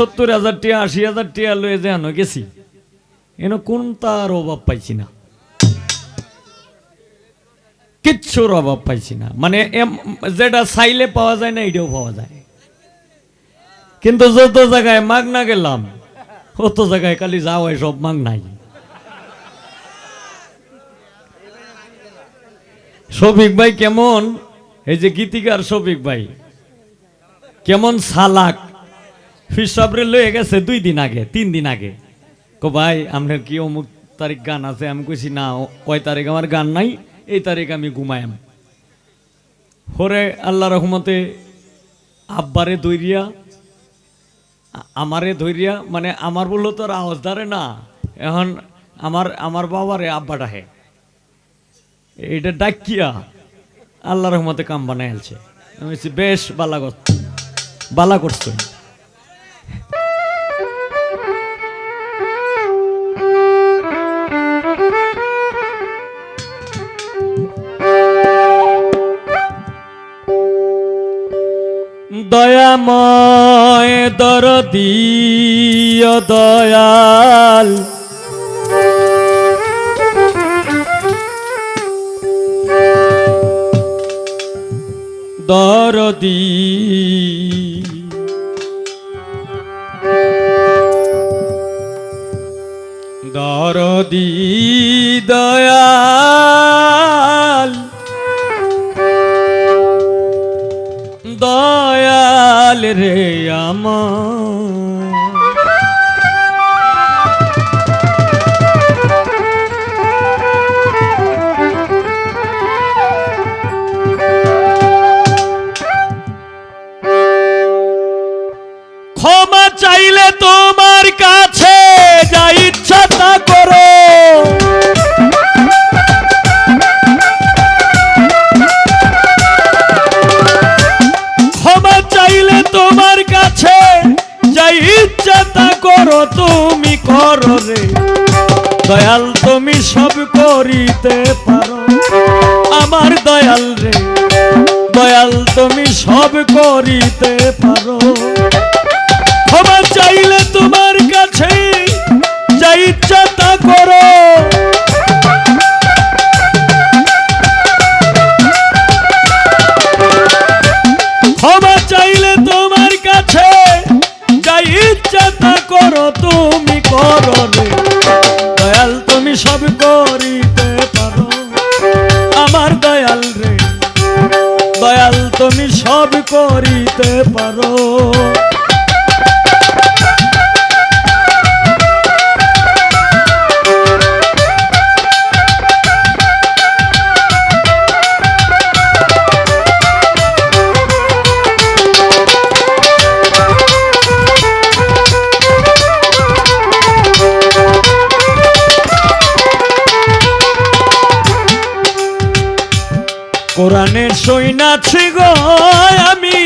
সত্তর হাজার টিয়া, আশি হাজার টিয়া লয়ে যেন গেছি। এন কোন তার অভাব পাইছি না। কিচ্ছুর অভাব পাইছি না। মানে যেটা চাইলে পাওয়া যায় না এটাও পাওয়া যায়। কিন্তু যত জায়গায় মাগ না গেলাম, অত জায়গায় খালি যাওয়াই সব মাগ নাই শফিক ভাই কেমন? এই যে গীতিকার শফিক ভাই। কেমন সালাক ফিসাবরে লয়ে গেছে দুই দিন আগে, তিন দিন আগে। কো ভাই আপনার কি অমুক তারিখ গান আছে? আমি কইছি, না ওই তারিখ আমার গান নাই, এই তারিখ আমি ঘুমায়াম। হরে আল্লাহ রহমতে আব্বারে দৈরিয়া আমারে ধৈরিয়া মানে আমার বলল তো আওয়াজ ধরে না, এখন আমার আমার বাবারে আব্বা ডাহে এটা ডাকিয়া আল্লাহ রহমতে কাম বানাই আলছে। আমি বেশ, বালা বালা করছ। দয়াময় দরদীয় দয়াল। দরদি দরদি দয়াল। দয়াল, তুমি সব করিতে পারো। আমার দয়াল রে, দয়াল, তুমি সব করিতে পারো। ক্ষমা চাইলে তোমার কাছে যা ইচ্ছা তুমি সব করিতে পারো। কোরআনের সৈনাছি গো আমি।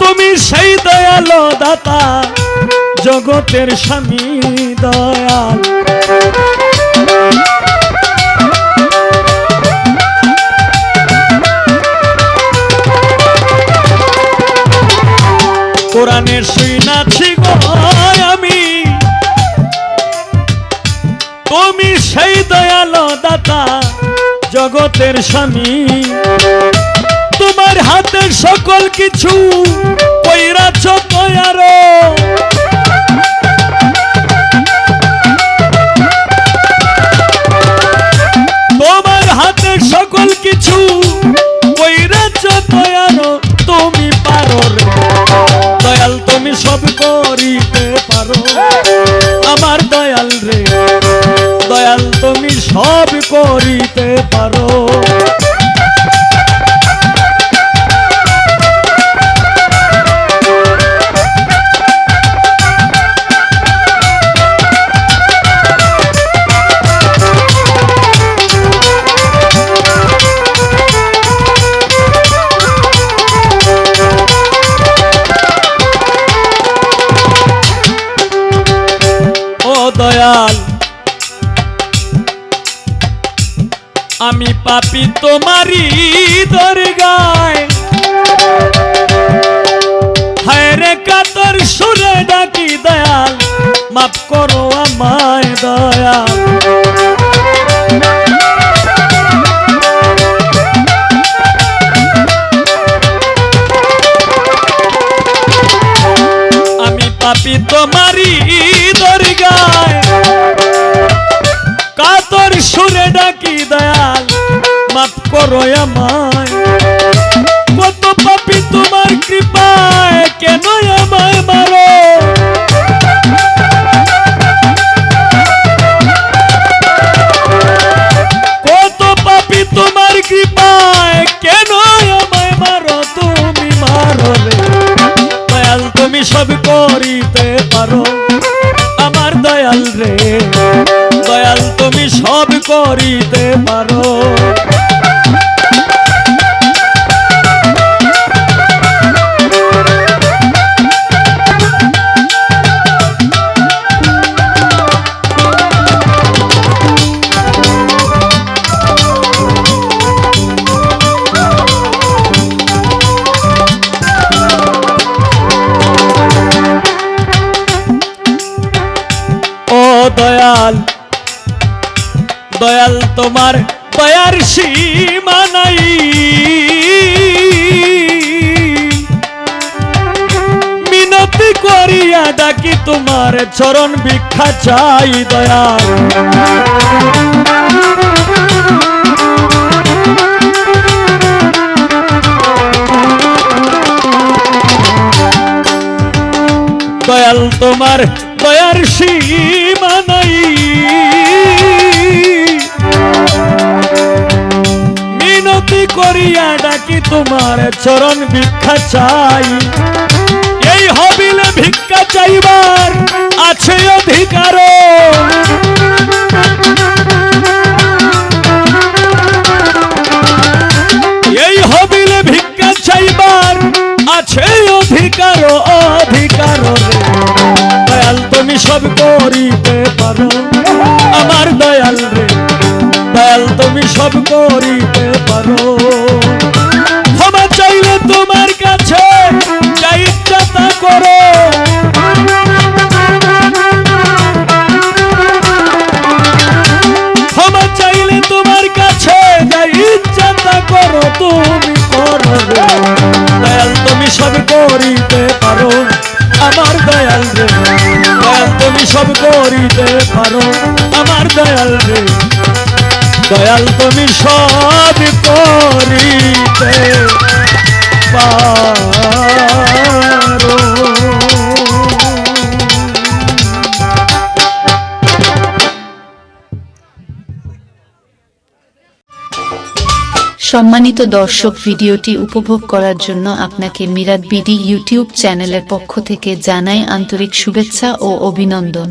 তুমি সেই দয়াল দাতা, জগতের স্বামী দয়াল। কোরআনের সৈনাছি গো আমি। তুমি সেই দয়াল দাতা জগতের স্বামী। তোমার হাতে সকল কিছু পৈরাছ তয়ারো তোমার হাতে সকল কিছু তুমি পারো দয়াল, তুমি সব করিতে পারো। আমার দয়াল রে। দয়াল, তুমি সব করিতে দয়াল। আমি পাপি তোমারি দরগায়। হায় রে কাতর সুরে ডাকি দয়াল, মাফ করো আমায় দয়াল। আমি পাপি তোমারি মাফ করো আমায়। কত পাপি তোমার কৃপায় কেন আমায় মারো? কত পাপি তোমার তুমি মারো দয়াল, তুমি সব করিতে পারো। আমার দয়াল রে, দয়াল, তুমি সব করিতে পারো। তোমার দয়ার সীমা নাই। মিনতি করিয়া ডাকি তোমার চরণ ভিক্ষা চাই দয়াল। দয়াল তোমার দয়ার সীমা নাই। করিয়া ডাকি তোমার চরণ ভিক্ষা চাই। এই হবিলে ভিক্ষা চাইবার আছে অধিকার করিতে পারো আমার দয়াল রে। দয়াল তুমি সব করিতে সম্মানিত দর্শক, ভিডিওটি উপভোগ করার জন্য আপনাকে মিরাদ বিডি ইউটিউব চ্যানেলের পক্ষ থেকে জানাই আন্তরিক শুভেচ্ছা ও অভিনন্দন।